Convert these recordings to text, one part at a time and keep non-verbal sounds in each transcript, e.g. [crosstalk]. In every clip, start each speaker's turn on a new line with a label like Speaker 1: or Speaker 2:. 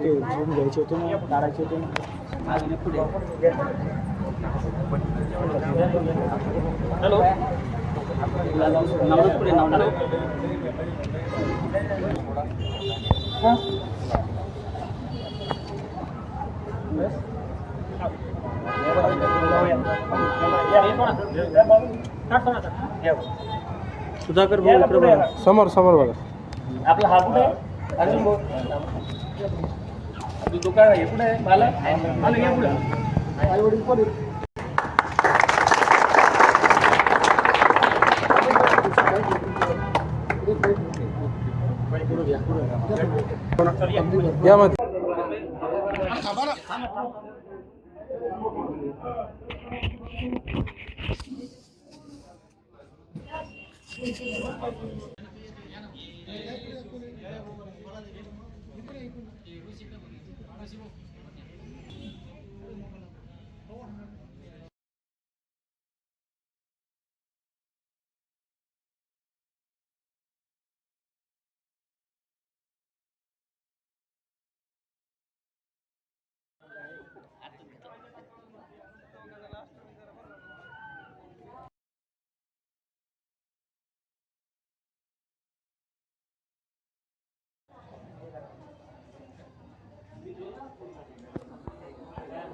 Speaker 1: ते झूम घ्यायचे होते ना काढायचे होते ना. हॅलो. पुढे सुधाकर भाऊ इकडे बघा.
Speaker 2: समोर समोर बघा.
Speaker 1: आपला हा कुठे? आहे? अर्जुन भाऊ दुकान आहे कुठे मला मला घ्या पुढे. आई वडील कोण Terima kasih,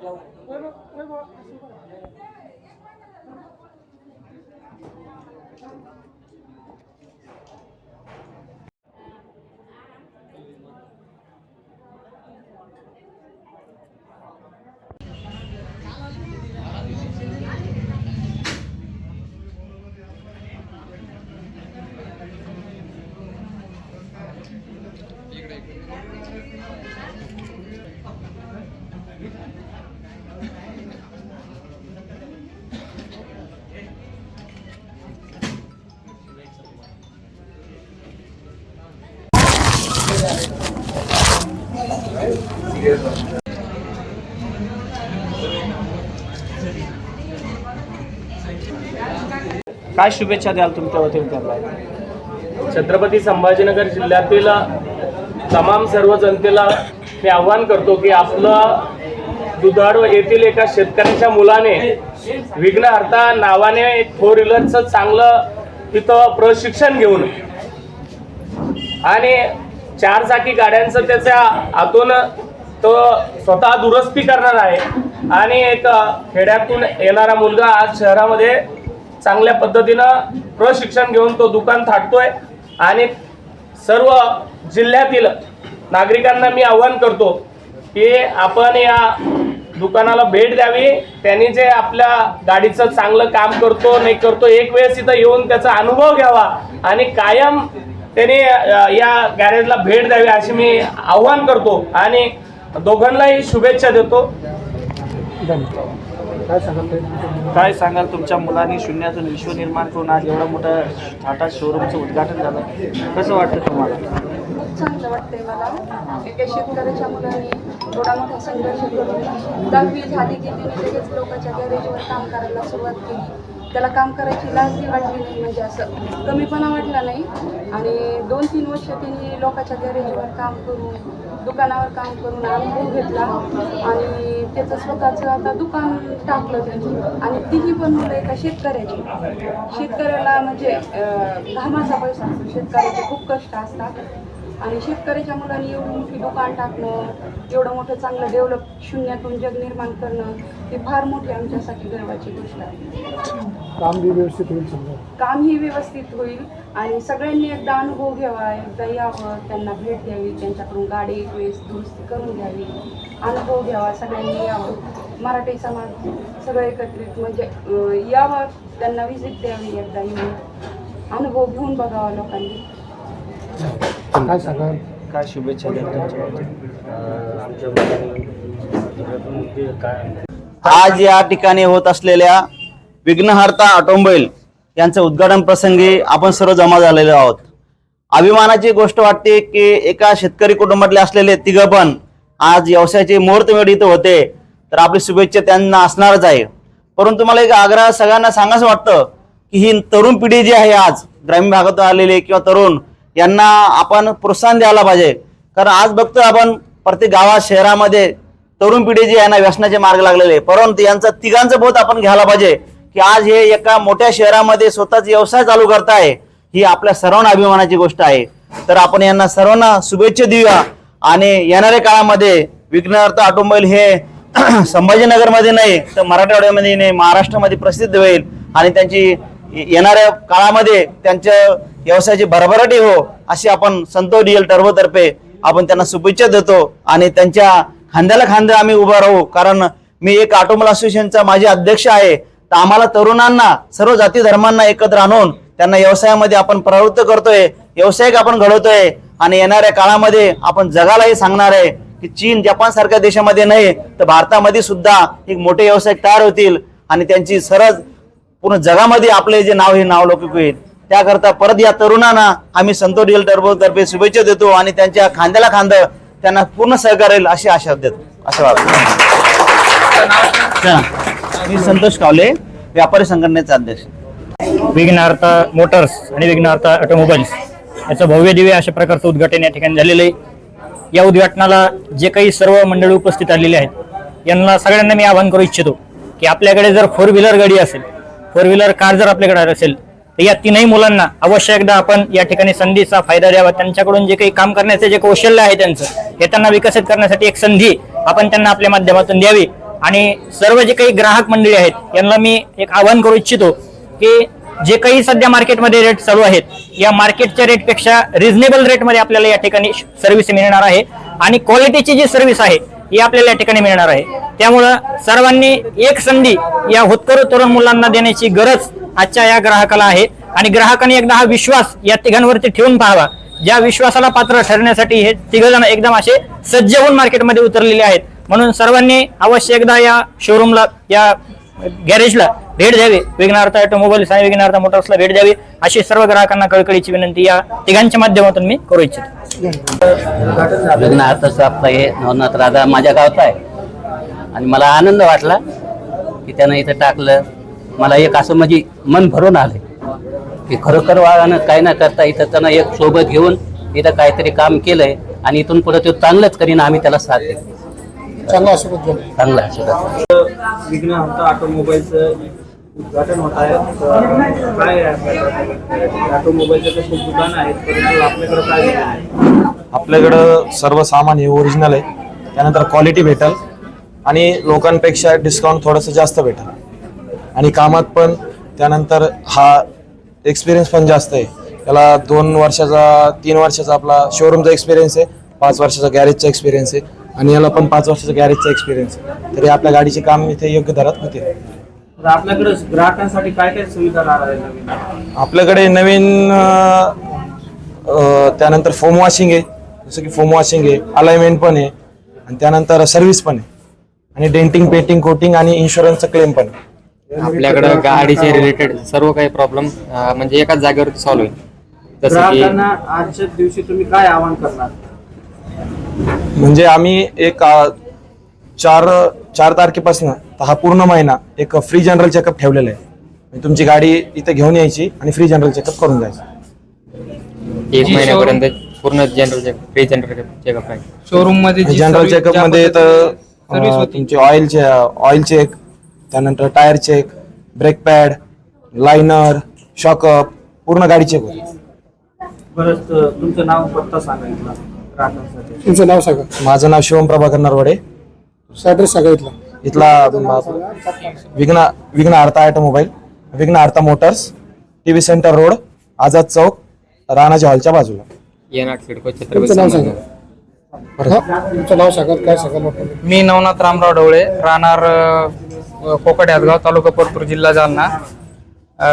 Speaker 1: आहेत?
Speaker 2: या मध्ये
Speaker 1: काय शुभेच्छा द्याल तुमच्या वतीने? त्यांना छत्रपती संभाजीनगर जिल्ह्यातील तमाम सर्व जनतेला मी आव्हान करतो की आपलं दुधाड येथील एका शेतकऱ्याच्या मुलाने विघ्नहर्ता नावाने फोर व्हीलरचं चांगलं तिथं प्रशिक्षण घेऊन आणि चार चाकी गाड्यांचं त्याच्या आतून तो स्वतः दुरुस्ती करणार आहे. आणि एक खेड्यातून येणारा मुलगा आज शहरामध्ये चांगल्या पद्धतीनं प्रशिक्षण घेऊन तो दुकान थाटतोय. आणि सर्व जिल्ह्यातील नागरिकांना मी आव्हान करतो की आपण या दुकानाला भेट द्यावी. त्यांनी जे आपल्या गाडीचं चांगलं काम करतो नाही करतो एक वेळेस इथं येऊन त्याचा अनुभव घ्यावा आणि कायम त्यांनी या गॅरेजला भेट द्यावी अशी मी आव्हान करतो. आणि दोघांनाही शुभेच्छा देतो.
Speaker 2: काय सांगाल?
Speaker 1: काय सांगाल तुमच्या मुलांनी शून्यातून विश्व निर्माण करून आज एवढा मोठा टाटा शोरूमचं उद्घाटन झालं. कसं वाटतं तुम्हाला?
Speaker 3: चांगलं वाटतंय मला. एका शेतकऱ्याच्या मुलाने एवढा मोठा संघर्ष करून दहावी झाली की तिने लगेच लोकांच्या गॅरेजवर काम करायला सुरुवात केली. त्याला काम करायची लाजही वाटली नाही म्हणजे असं कमीपणा वाटला नाही. आणि दोन तीन वर्ष त्यांनी लोकांच्या गॅरेजवर काम करून दुकानावर काम करून अनुभव घेतला. आणि त्याचं स्वतःचं आता दुकान टाकलं त्यांनी. आणि तिही पण मुलं एका शेतकऱ्याची. शेतकऱ्याला म्हणजे घामाचा पैसा असतो. शेतकऱ्याचे खूप कष्ट असतात. आणि शेतकऱ्याच्या मुलांनी एवढी मोठी दुकान टाकणं एवढं मोठं चांगलं डेव्हलप शून्यातून जग निर्माण करणं ही फार मोठी आमच्यासाठी गर्वाची गोष्ट आहे.
Speaker 2: काम बी व्यवस्थित होईल
Speaker 3: काम ही व्यवस्थित होईल आणि सगळ्यांनी एकदा अनुभव घ्यावा एकदा यावं त्यांना भेट द्यावी त्यांच्याकडून गाडी एक वेळेस दुरुस्ती करून घ्यावी. अनुभव घ्यावा सगळ्यांनी यावं. मराठी समाज सगळं एकत्रित म्हणजे यावं त्यांना विजिट द्यावी एकदा येऊन. अनुभव घेऊन बघावा लोकांनी.
Speaker 2: काय सांगा?
Speaker 4: काय शुभेच्छा
Speaker 5: आज या ठिकाणी होत असलेल्या विघ्नहर्ता ऑटोमोबाईल यांचं उद्घाटन प्रसंगी आपण सर्व जमा झालेलो आहोत. अभिमानाची गोष्ट वाटते की एका शेतकरी कुटुंबातले असलेले तिघं पण आज व्यवसायाचे मुहूर्तमेढ इथं होते. तर आपली शुभेच्छा त्यांना असणारच आहे. परंतु मला एक आग्रह सगळ्यांना सांगायचं वाटतं की ही तरुण पिढी जी आहे आज ग्रामीण भागातून आलेली किंवा तरुण यांना आपण प्रोत्साहन द्यायला पाहिजे. कारण आज बघतो आपण प्रत्येक गावात शहरामध्ये तरुण पिढी जी आहे ना व्यसनाचे मार्ग लागलेले परंतु यांचा तिघांचं बोध आपण घ्यायला पाहिजे की आज हे एका मोठ्या शहरामध्ये स्वतःच व्यवसाय चालू करताय ही आपल्या सर्वांना अभिमानाची गोष्ट आहे. तर आपण यांना सर्वांना शुभेच्छा देऊया. आणि येणाऱ्या काळामध्ये विघ्नार्थ ऑटोमोबाईल हे [clears throat] संभाजीनगरमध्ये नाही तर मराठवाड्यामध्ये नाही महाराष्ट्रामध्ये प्रसिद्ध होईल. आणि त्यांची येणाऱ्या काळामध्ये त्यांच्या व्यवसायाची भरभराटी हो अशी आपण संतोष डिएल टर्बोतर्फे आपण त्यांना शुभेच्छा देतो आणि त्यांच्या खांद्याला खांदा आम्ही उभा राहू. कारण मी एक ऑटोमोबाईल असोसिएशनचा माझे अध्यक्ष आहे. तर आम्हाला तरुणांना सर्व जाती धर्मांना एकत्र आणून त्यांना व्यवसायामध्ये आपण प्रवृत्त करतोय व्यावसायिक आपण घडवतोय. आणि येणाऱ्या काळामध्ये आपण जगालाही सांगणार आहे की चीन जपान सारख्या देशामध्ये नाही तर भारतामध्ये सुद्धा एक मोठे व्यावसायिक तयार होतील. आणि त्यांची सरळ पूर्ण जगामध्ये आपले जे नाव हे नाव लौकिक होईल त्याकरता परत या तरुणांना आम्ही संतोष डिएल टर्बो तर्फे शुभेच्छा देतो आणि त्यांच्या खांद्याला खांद त्यांना पूर्ण सहकार्य अशी आशा देतो. असं वाटतं मी संतोष कावले व्यापारी संघटनेचा अध्यक्ष.
Speaker 6: विघ्नार्थ मोटर्स आणि विघ्नार्थ ऑटोमोबाईल्स याचं भव्य दिव्य अशा प्रकारचं उद्घाटन या ठिकाणी झालेलं आहे. या उद्घाटनाला जे काही सर्व मंडळी उपस्थित आलेले आहेत यांना सगळ्यांना मी आवाहन करू इच्छितो की आपल्याकडे जर फोर व्हीलर गाडी असेल फोर व्हीलर कार जर आपल्याकडे असेल तर या तीनही मुलांना अवश्य एकदा आपण या ठिकाणी संधीचा फायदा द्यावा. त्यांच्याकडून जे काही काम करण्याचे जे कौशल्य आहे त्यांचं हे त्यांना विकसित करण्यासाठी एक संधी आपण त्यांना आपल्या माध्यमातून द्यावी. आणि सर्व जे काही ग्राहक मंडळी आहेत यांना मी एक आवाहन करू इच्छितो की जे काही सध्या मार्केटमध्ये रेट चालू आहेत या मार्केटच्या रेटपेक्षा रिझनेबल रेटमध्ये आपल्याला या ठिकाणी सर्व्हिस मिळणार आहे. आणि क्वालिटीची जी सर्व्हिस आहे ही आपल्याला या ठिकाणी मिळणार आहे. त्यामुळं सर्वांनी एक संधी या होतकरू तरुण मुलांना देण्याची गरज आजच्या या ग्राहकाला आहे. आणि ग्राहकांनी एकदा हा विश्वास या तिघांवरती ठेवून पाहावा. ज्या विश्वासाला पात्र ठरण्यासाठी हे तिघ जण एकदम असे सज्ज होऊन मार्केटमध्ये उतरलेले आहेत. म्हणून सर्वांनी अवश्य एकदा या शोरूमला या गॅरेजला भेट द्यावी. विघ्नार्थ ऑटोमोबाईल्स आणि विघ्नार्थ मोटर्सला भेट द्यावी अशी सर्व ग्राहकांना कळकळीची विनंती या तिघांच्या माध्यमातून मी करू इच्छितो.
Speaker 7: लग्नार्थच आपलं हे नवनाथ राधा माझ्या गावचा आहे. आणि मला आनंद वाटला की त्यानं इथं टाकलं. मला एक असं म्हणजे मन भरून आलं की खरोखर वागानं काय न करता इथं त्यानं एक सोबत घेऊन इथं काहीतरी काम केलंय आणि इथून पुढे तो चांगलंच करीन आम्ही त्याला साथ देतो
Speaker 2: चांगला
Speaker 7: चांगला असं
Speaker 4: विघ्नहर्त ऑटोमोबाईलचं उद्घाटन होत आहे. काय दुकान आहेत परंतु काय
Speaker 8: आपल्याकडं सर्व सामान हे ओरिजिनल आहे. त्यानंतर क्वालिटी भेटल आणि लोकांपेक्षा डिस्काउंट थोडंसं जास्त भेटल. आणि कामात पण त्यानंतर हा एक्सपिरियन्स पण जास्त आहे. त्याला दोन वर्षाचा तीन वर्षाचा आपला शोरूमचा एक्सपिरियन्स आहे पाच वर्षाचा गॅरेजचा एक्सपिरियन्स आहे आणि याला पण पाच वर्षाचा गॅरेजचा एक्सपिरियन्स आहे. तरी आपल्या गाडीचे काम इथे योग्य दरात होते.
Speaker 4: तर आपल्याकडे ग्राहकांसाठी काय काय सुविधा राहणार आहे नवीन?
Speaker 8: आपल्याकडे नवीन अं, त्यानंतर फोम वॉशिंग आहे जसं की फोम वॉशिंग आहे अलाइनमेंट पण आहे आणि त्यानंतर सर्व्हिस पण आहे. आणि डेंटिंग पेंटिंग कोटिंग आणि इन्शुरन्सचा क्लेम पण आहे.
Speaker 9: आपल्याकडं गाडीचे रिलेटेड सर्व काही प्रॉब्लेम म्हणजे एकाच जागेवरती सॉल्व्ह होईल. जसं की
Speaker 4: ग्राहकांना आजच्या दिवशी तुम्ही काय आवाहन करणार?
Speaker 8: म्हणजे आम्ही एक अं, चार चार तारखेपासून हा पूर्ण महिना एक फ्री जनरल चेकअप ठेवलेला आहे. म्हणजे तुमची गाडी इथे घेऊन यायची आणि फ्री जनरल चेकअप करून जायचं.
Speaker 9: एक महिन्यापर्यंत पूर्ण जनरल फ्री जनरल चेकअप आहे.
Speaker 2: शोरूममध्ये जी
Speaker 8: जनरल चेकअपमध्ये तर. तुमचे ऑइलचे ऑइल चेक त्यानंतर tyre check brake pad liner shock up पूर्ण गाडी चेक होती.
Speaker 4: तुमचं नाव पत्ता सांगा
Speaker 2: तुमचं नाव सांगा.
Speaker 8: माझं नाव शिवम प्रभाकर नरवडे.
Speaker 2: ऍड्रेस सांगा इथला.
Speaker 8: इथला म, Vighna Vighnaharta automobile Vighnaharta motors T V centre road Azad Chowk राणाच्या हॉलच्या बाजूला.
Speaker 9: येणार सिडको छत्रपती
Speaker 2: तुमचं नाव
Speaker 9: संभाजी
Speaker 2: सांगा. हा? तुमचं नाव सांगा काय सांगाल आपण?
Speaker 10: मी नवनाथ रामराव ढवळे राहणार अ, कोकड यादगाव तालुका परतूर जिल्हा जालना. अ,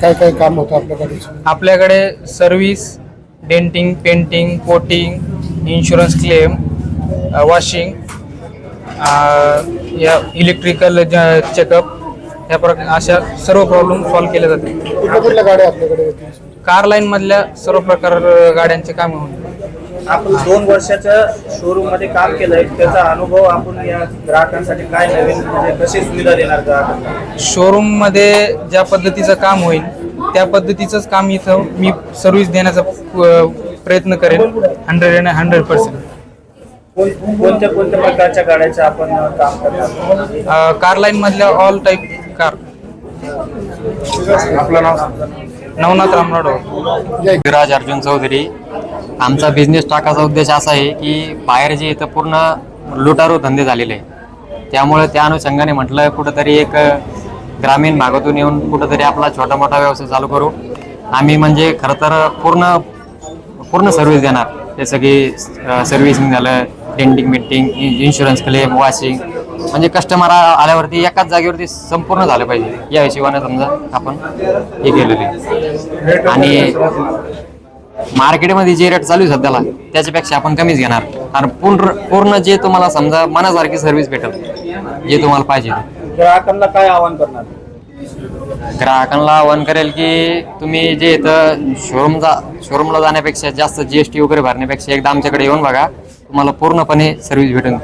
Speaker 2: काय काय काम होतं आपल्या गाडीचं
Speaker 10: आपल्याकडे service denting painting coating insurance claim washing या इलेक्ट्रिकल चेकअप या प्रकार अशा सर्व प्रॉब्लेम सॉल्व्ह केले जाते
Speaker 2: कुठल्या कुठल्या गाड्या आपल्याकडे होती
Speaker 10: कार लाईन मधल्या सर्व प्रकार गाड्यांचे काम होते
Speaker 4: आपण दोन वर्षाच्या शोरूममध्ये काम केलंय. त्याचा अनुभव आपण या ग्राहकांसाठी काय नवीन म्हणजे कशी सुविधा देणार ग्राहकांना?
Speaker 10: शोरूममध्ये ज्या पद्धतीचं काम होईल त्या पद्धतीचंच काम इथं मी सर्व्हिस देण्याचा अ, प्रयत्न करेन. हंड्रेड अँड हंड्रेड पर्सेंट
Speaker 4: कोणत्या कोणत्या प्रकारच्या गाड्याचं आपण काम करणार
Speaker 10: कार लाईन मधल्या ऑल टाईप कार
Speaker 4: आपलं नाव?
Speaker 10: नवनाथ रामराव ढोळ.
Speaker 9: विराज अर्जुन चौधरी. आमचा बिझनेस टाकायचा उद्देश असा आहे की बाहेर जे इथं पूर्ण लुटारू धंदे झालेले आहे त्यामुळे त्या अनुषंगाने म्हटलं कुठंतरी एक ग्रामीण भागातून येऊन कुठंतरी आपला छोटा मोठा व्यवसाय चालू करू. आम्ही म्हणजे खरं तर पूर्ण पूर्ण सर्व्हिस देणार. जसं की सर्व्हिसिंग झालं denting meeting insurance claim washing म्हणजे कस्टमर आल्यावरती एकाच जागेवरती संपूर्ण झालं पाहिजे. या हिशोबाने समजा आपण हे केलेलं आहे. आणि मार्केटमध्ये जे रेट चालू आहे सध्याला त्याच्यापेक्षा आपण कमीच घेणार. आणि पूर्ण पूर्ण जे तुम्हाला समजा मनासारखी सर्व्हिस भेटेल जे तुम्हाला पाहिजे.
Speaker 4: ग्राहकांना काय आवाहन करणार?
Speaker 9: ग्राहकांना आवाहन करेल की तुम्ही जे इथं शोरूमचा शोरूमला जाण्यापेक्षा जास्त जीएसटी वगैरे भरण्यापेक्षा एकदा आमच्याकडे येऊन बघा. तुम्हाला पूर्णपणे सर्व्हिस भेटेल